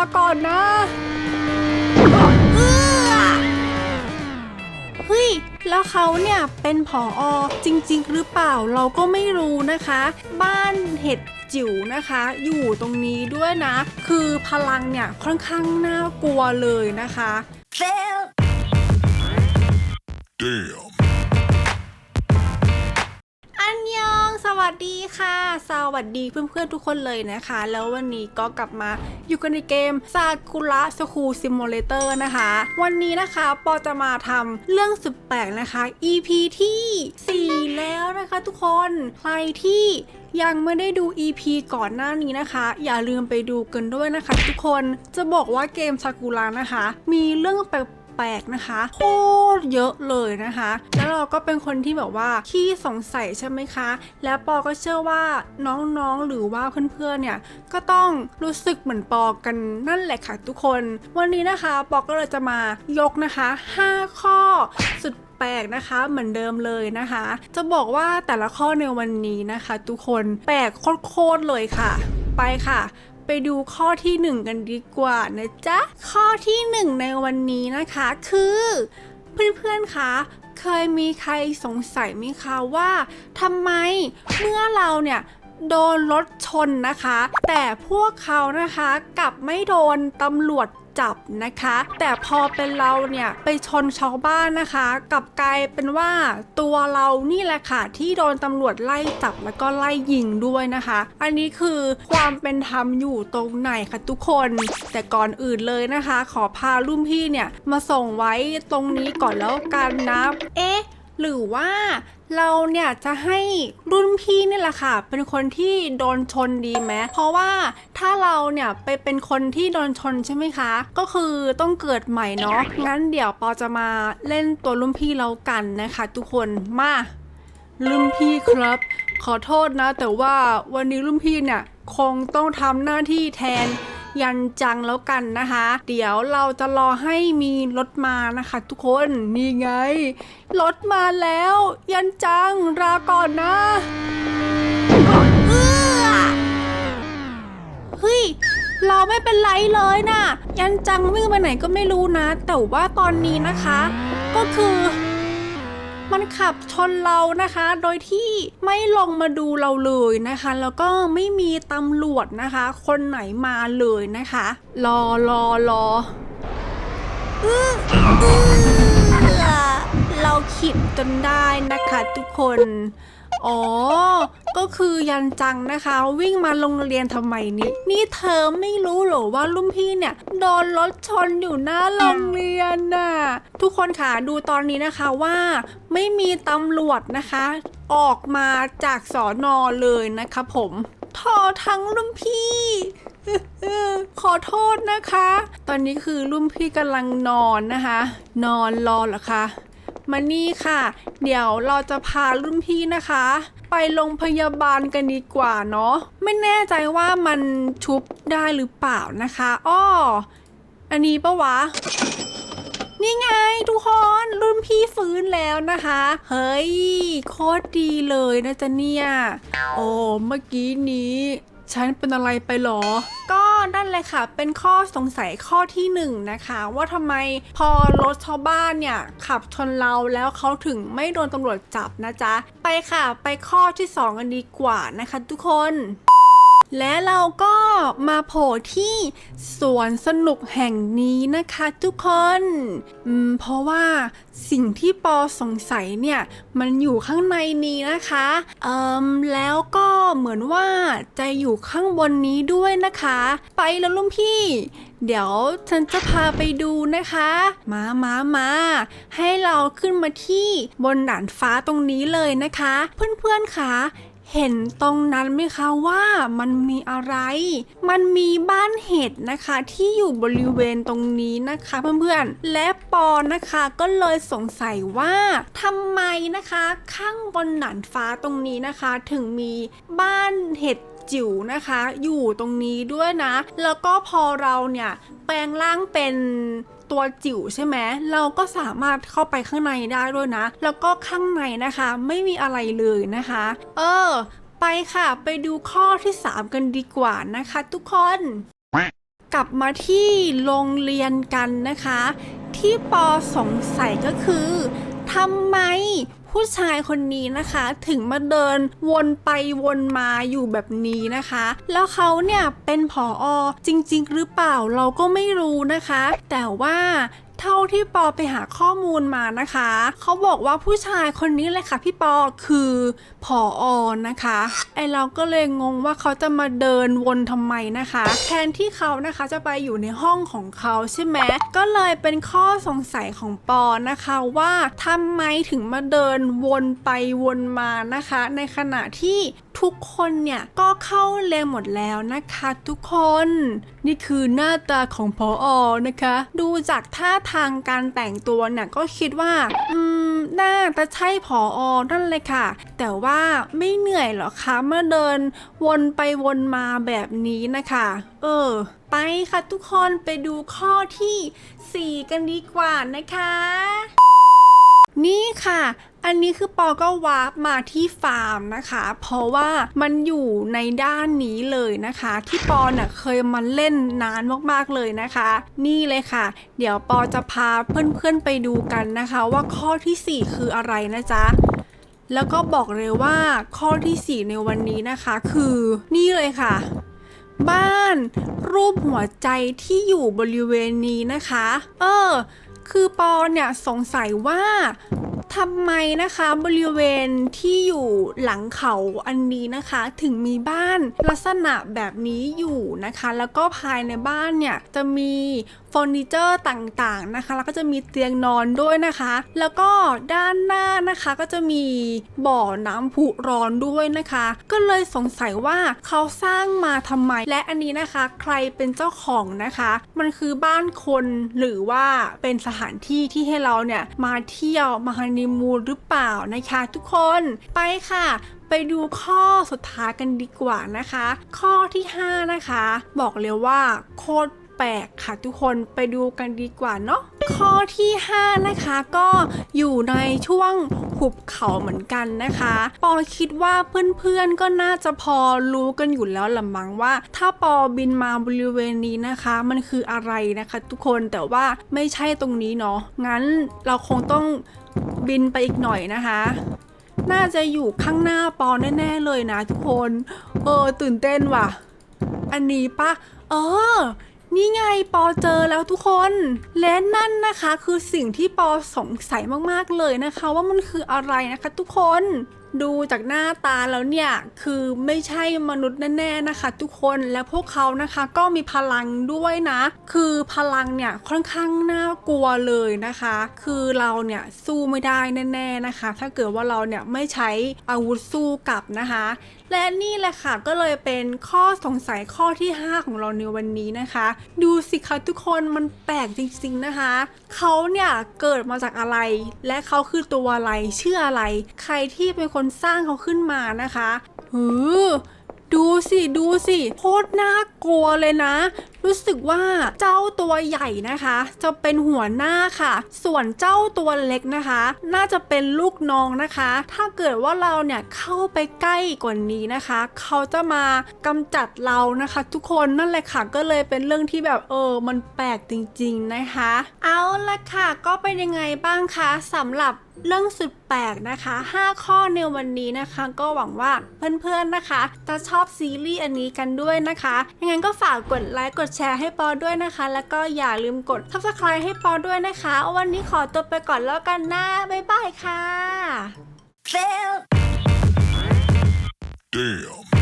าก่อนนะเอื้อเฮ้ย แล้วเขาเนี่ยเป็นผออจริง ๆ หรือเปล่าเราก็ไม่รู้นะคะ บ้านเห็ดจิ๋วนะคะ อยู่ตรงนี้ด้วยนะ คือพลังเนี่ยค่อนข้างน่ากลัวเลยนะคะ Damn. อันยอง สวัสดีค่ะ สวัสดีเพื่อนๆทุกคนเลยนะคะ แล้ววันนี้ก็กลับมาอยู่กันในเกมซากุระสคูซิมูเลเตอร์นะคะ วันนี้นะคะปอจะมาทำเรื่องสุดแปลกนะคะ EP ที่ 4 แล้วนะคะทุกคน ใครที่ยังไม่ได้ดู EP ก่อนหน้านี้นะคะ อย่าลืมไปดูกันด้วยนะคะ ทุกคน จะบอกว่าเกมซากุระนะคะ มีเรื่องแปลกแปลกๆนะคะ โคตรเยอะเลยนะคะ แล้วเราก็เป็นคนที่แบบว่าขี้สงสัยใช่ไหมคะ แล้วปอก็เชื่อว่าน้องๆหรือว่าเพื่อนๆเนี่ยก็ต้องรู้สึกเหมือนปอกันนั่นแหละค่ะทุกคน วันนี้นะคะปอก็เลยจะมายกนะคะ 5 ข้อสุดแปลกนะคะเหมือนเดิมเลยนะคะ จะบอกว่าแต่ละข้อในวันนี้นะคะ ทุกคนแปลกโคตรๆเลยค่ะ ไปค่ะ ไปดูข้อที่ 1 กันดีกว่านะจ๊ะ ข้อที่ 1 ในวันนี้นะคะคือ เพื่อนๆคะเคยมีใครสงสัยไหมคะว่าทำไมเมื่อเราเนี่ยโดนรถชนนะคะ แต่พวกเขานะคะกลับไม่โดนตำรวจ จับนะคะ แต่พอเป็นเราเนี่ยไปชนชาวบ้านนะคะกับกลายเป็นว่าตัวเรานี่แหละค่ะที่โดนตำรวจไล่จับแล้วก็ไล่ยิงด้วยนะคะ อันนี้คือความเป็นธรรมอยู่ตรงไหนคะทุกคน แต่ก่อนอื่นเลยนะคะ ขอพารุ่นพี่เนี่ยมาส่งไว้ตรงนี้ก่อนแล้วกันนะ เอ๊ะ หรือว่าเราเนี่ยจะให้รุ่นพี่นี่แหละค่ะ เป็นคนที่โดนชนดีไหมเพราะว่าถ้าเราเนี่ยไปเป็นคนที่โดนชนใช่ไหมคะ ก็คือต้องเกิดใหม่เนาะงั้นเดี๋ยวปอจะมาเล่นตัวรุ่นพี่เรากันนะคะ ทุกคนมารุ่นพี่ครับ ขอโทษนะ แต่ว่าวันนี้รุ่นพี่เนี่ยคงต้องทำหน้าที่แทน ยันจังแล้วกันนะคะ เดี๋ยวเราจะรอให้มีรถมานะคะ ทุกคนนี่ไง รถมาแล้ว ยันจังลาก่อนนะเอื้อเฮ้ยเราไม่เป็นไรเลยนะยันจังวิ่งไปไหนก็ไม่รู้นะ แต่ว่าตอนนี้นะคะ ก็คือ มันขับชนเรานะคะ โดยที่ไม่ลงมาดูเราเลยนะคะ แล้วก็ไม่มีตำรวจนะคะ คนไหนมาเลยนะคะ รอรอรอออ ขิดจนได้นะคะทุกคน อ๋อ ก็คือยันจังนะคะ วิ่งมาโรงเรียนทำไมนี่นี่เธอไม่รู้เหรอว่ารุ่นพี่เนี่ยโดนรถชนอยู่หน้าโรงเรียนน่ะ ทุกคนค่ะดูตอนนี้นะคะว่าไม่มีตำรวจนะคะ ออกมาจากสอนอเลยนะคะผมทอทั้งรุ่นพี่ ขอโทษนะคะ ตอนนี้คือรุ่นพี่กำลังนอนนะคะ นอนรอเหรอคะ มานี่ค่ะ เดี๋ยวเราจะพารุ่นพี่นะคะ ไปโรงพยาบาลกันดีกว่าเนาะไม่แน่ใจว่ามันชุบได้หรือเปล่านะคะอ้ออันนี้ปะวะนี่ไงทุกคนรุ่นพี่ฟื้นแล้วนะคะ เฮ้ยโคตรดีเลยนะจ๊ะเนี่ย โอ้เมื่อกี้นี้ ฉันเป็นอะไรไปหรอ ก็นั่นเลยค่ะ เป็นข้อสงสัยข้อที่หนึ่งนะคะ ว่าทำไมพอรถชาวบ้านเนี่ย ขับชนเราแล้วเขาถึงไม่โดนตำรวจจับนะจ๊ะ ไปค่ะ ไปข้อที่สองกันดีกว่านะคะทุกคน และเราก็มาโผล่ที่สวนสนุกแห่งนี้นะคะทุกคนเพราะว่าสิ่งที่ปอสงสัยเนี่ยมันอยู่ข้างในนี้นะคะเอิมแล้วก็เหมือนว่าจะอยู่ข้างบนนี้ด้วยนะคะ ไปแล้วลุงพี่ เดี๋ยวฉันจะพาไปดูนะคะ มามามาให้เราขึ้นมาที่บนด่านฟ้าตรงนี้เลยนะคะ เพื่อนๆค่ะ เห็นตรงนั้นไหมคะว่ามันมีอะไร มันมีบ้านเห็ดนะคะที่อยู่บริเวณตรงนี้นะคะเพื่อนๆ และปอนนะคะก็เลยสงสัยว่าทำไมนะคะข้างบนหนานฟ้าตรงนี้นะคะ ถึงมีบ้านเห็ดจิ๋วนะคะ อยู่ตรงนี้ด้วยนะ แล้วก็พอเราเนี่ยแปลงร่างเป็น ตัวจิ๋วใช่ไหมเราก็สามารถเข้าไปข้างในได้ด้วยนะ แล้วก็ข้างในนะคะ ไม่มีอะไรเลยนะคะ เออ ไปค่ะ ไปดูข้อที่ 3 กันดีกว่านะคะ ทุกคนกลับมาที่โรงเรียนกันนะคะ ที่ปอสงสัยก็คือทำไม ผู้ชายคนนี้นะคะ ถึงมาเดินวนไปวนมาอยู่แบบนี้นะคะ แล้วเขาเนี่ยเป็นผออจริง ๆ หรือเปล่าเราก็ไม่รู้นะคะ แต่ว่า เท่าที่ปอไปหาข้อมูลมานะคะ เขาบอกว่าผู้ชายคนนี้เลยค่ะพี่ปอคือผออนะคะ ไอเราก็เลยงงว่าเขาจะมาเดินวนทำไมนะคะ แทนที่เขานะคะจะไปอยู่ในห้องของเขาใช่ไหมก็เลยเป็นข้อสงสัยของปอนะคะว่าทำไมถึงมาเดินวนไปวนมานะคะ ในขณะที่ทุกคนเนี่ยก็เข้าเรียนหมดแล้วนะคะ ทุกคน นี่คือหน้าตาของพออนะคะ ดูจากท่าทางการแต่งตัวเนี่ยก็คิดว่า อืม น่าจะใช่ผออนั่นเลยค่ะ แต่ว่าไม่เหนื่อยหรอคะเมื่อเดินวนไปวนมาแบบนี้นะคะ เออ ไปค่ะทุกคนไปดูข้อที่ 4 กันดีกว่านะคะ นี่ค่ะ อันนี้คือปอก็วาร์ปมาที่ฟาร์มนะคะ เพราะว่ามันอยู่ในด้านนี้เลยนะคะ ที่ปอน่ะเคยมาเล่นนานมากๆเลยนะคะ นี่เลยค่ะ เดี๋ยวปอจะพาเพื่อนๆไปดูกันนะคะ ว่าข้อทีสี่4 คืออะไรนะจ๊ะแล้วก็บอกเลยว่าข้อทีสี่ 4 ในวันนี้นะคะ คือนี่เลยค่ะ บ้านรูปหัวใจที่อยู่บริเวณนี้นะคะ เออ คือปอเนี่ยสงสัยว่า ทำไมนะคะบริเวณที่อยู่หลังเขาอันนี้นะคะ ถึงมีบ้านลักษณะแบบนี้อยู่นะคะ แล้วก็ภายในบ้านเนี่ยจะมีเฟอร์นิเจอร์ต่างๆนะคะ แล้วก็จะมีเตียงนอนด้วยนะคะ แล้วก็ด้านหน้านะคะก็จะมีบ่อน้ำพุร้อนด้วยนะคะ ก็เลยสงสัยว่าเขาสร้างมาทำไม และอันนี้นะคะ ใครเป็นเจ้าของนะคะ มันคือบ้านคนหรือว่าเป็นสถานที่ที่ให้เราเนี่ยมาเที่ยวมาฮันนีมูนหรือเปล่านะคะทุกคนไปค่ะไปดูข้อสุดท้ายกันดีกว่านะคะ ข้อที่ 5 นะคะ บอกเลยว่าโคตรแปลกค่ะทุกคนไปดูกันดีกว่าเนาะ ข้อที่ 5 นะคะก็อยู่ในช่วงหุบเขาเหมือนกันนะคะ ปอคิดว่าเพื่อนๆก็น่าจะพอรู้กันอยู่แล้วละมั้งว่า ถ้าปอบินมาบริเวณนี้นะคะ มันคืออะไรนะคะ ทุกคนแต่ว่าไม่ใช่ตรงนี้เนาะงั้นเราคงต้องบินไปอีกหน่อยนะคะ น่าจะอยู่ข้างหน้าปอแน่ๆเลยนะทุกคน เออตื่นเต้นว่ะ อันนี้ปะเออ นี่ไงปอเจอแล้วทุกคน และนั่นนะคะคือสิ่งที่ปอสงสัยมากๆเลยนะคะ ว่ามันคืออะไรนะคะ ทุกคน ดูจากหน้าตาแล้วเนี่ย คือไม่ใช่มนุษย์แน่ๆนะคะ ทุกคนและพวกเขานะคะก็มีพลังด้วยนะ คือพลังเนี่ยค่อนข้างน่ากลัวเลยนะคะ คือเราเนี่ยสู้ไม่ได้แน่ ๆนะคะ ถ้าเกิดว่าเราเนี่ยไม่ใช้อาวุธสู้กลับนะคะ และนี่แหละค่ะก็เลยเป็นข้อสงสัยข้อที่ 5 ของเราในวันนี้นะคะ ดูสิคะทุกคนมันแปลกจริงๆนะคะเขาเนี่ยเกิดมาจากอะไร และเขาคือตัวอะไรชื่ออะไร ใครที่เป็นคนนสร้างเขาขึ้นมานะคะหือดูสิดูสิโคตรน่ากลัวเลยนะ รู้สึกว่าเจ้าตัวใหญ่นะคะ จะเป็นหัวหน้าค่ะ ส่วนเจ้าตัวเล็กนะคะ น่าจะเป็นลูกน้องนะคะ ถ้าเกิดว่าเราเนี่ยเข้าไปใกล้กว่านี้นะคะ เขาจะมากำจัดเรานะคะ ทุกคนนั่นแหละค่ะ ก็เลยเป็นเรื่องที่แบบเออ มันแปลกจริง ๆนะคะ เอาละค่ะ ก็เป็นยังไงบ้างคะสำหรับ เรื่องสุดแปลกนะคะ 5 ข้อในวันนี้นะคะ ก็หวังว่าเพื่อนๆนะคะ จะชอบซีรีส์อันนี้กันด้วยนะคะยังไงก็ฝากกดไลค์กดแชร์ให้ปอด้วยนะคะ แล้วก็อย่าลืมกด subscribe ให้ปอด้วยนะคะ วันนี้ขอตัวไปก่อนแล้วกันนะ บ๊ายบายค่ะ Fail. Damn.